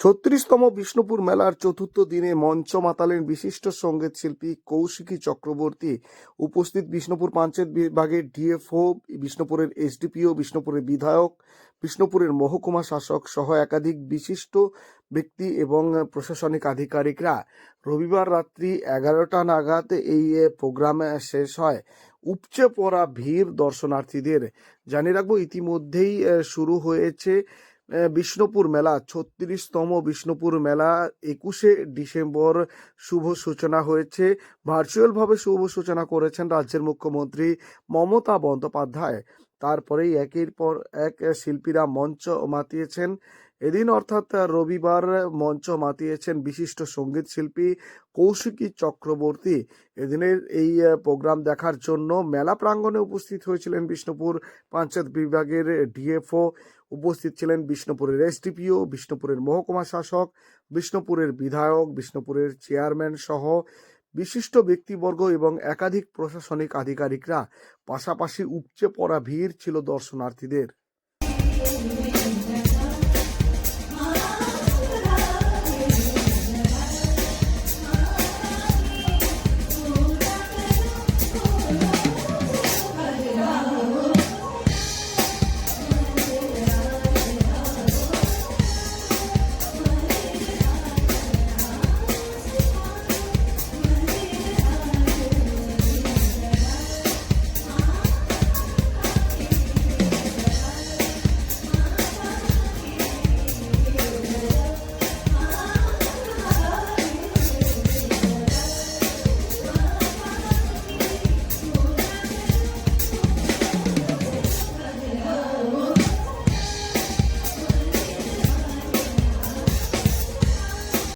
ছত্রিশতম বিষ্ণুপুর মেলার চতুর্থ দিনে মঞ্চ মাতালেন বিশিষ্ট সংগীত শিল্পী কৌশিকী চক্রবর্তী। উপস্থিত বিষ্ণুপুর পঞ্চায়েত বিভাগের ডিএফও, বিষ্ণুপুরের এসডিপিও, বিষ্ণুপুরের বিধায়ক, বিষ্ণুপুরের মহকুমা শাসক সহ একাধিক বিশিষ্ট ব্যক্তি এবং প্রশাসনিক আধিকারিকরা। রবিবার রাত্রি এগারোটা নাগাদ এই প্রোগ্রাম শেষ হয়। উপচে পড়া ভিড় দর্শনার্থীদের। জানিয়ে রাখব, ইতিমধ্যেই শুরু হয়েছে বিষ্ণুপুর মেলা, ছত্রিশতম বিষ্ণুপুর মেলা, একুশে ডিসেম্বর শুভ সূচনা হয়েছে। ভার্চুয়ালভাবে শুভ সূচনা করেছেন রাজ্যের মুখ্যমন্ত্রী মমতা বন্দ্যোপাধ্যায়। তারপরেই একের পর এক শিল্পীরা মঞ্চ মাতিয়েছেন। এদিন অর্থাৎ রবিবার মঞ্চ মাতিয়েছেন বিশিষ্ট সংগীত শিল্পী কৌশিকী চক্রবর্তী। এদিনের এই প্রোগ্রাম দেখার জন্য মেলা প্রাঙ্গণে উপস্থিত হয়েছিলেন বিষ্ণুপুর পঞ্চায়েত বিভাগের ডিএফও। উপস্থিত ছিলেন বিষ্ণুপুরের এসডিপিও, বিষ্ণুপুরের মহকুমা শাসক, বিষ্ণুপুরের বিধায়ক, বিষ্ণুপুরের চেয়ারম্যান সহ বিশিষ্ট ব্যক্তিবর্গ এবং একাধিক প্রশাসনিক আধিকারিকরা। পাশাপাশি উপচে পড়া ভিড় ছিল দর্শনার্থীদের।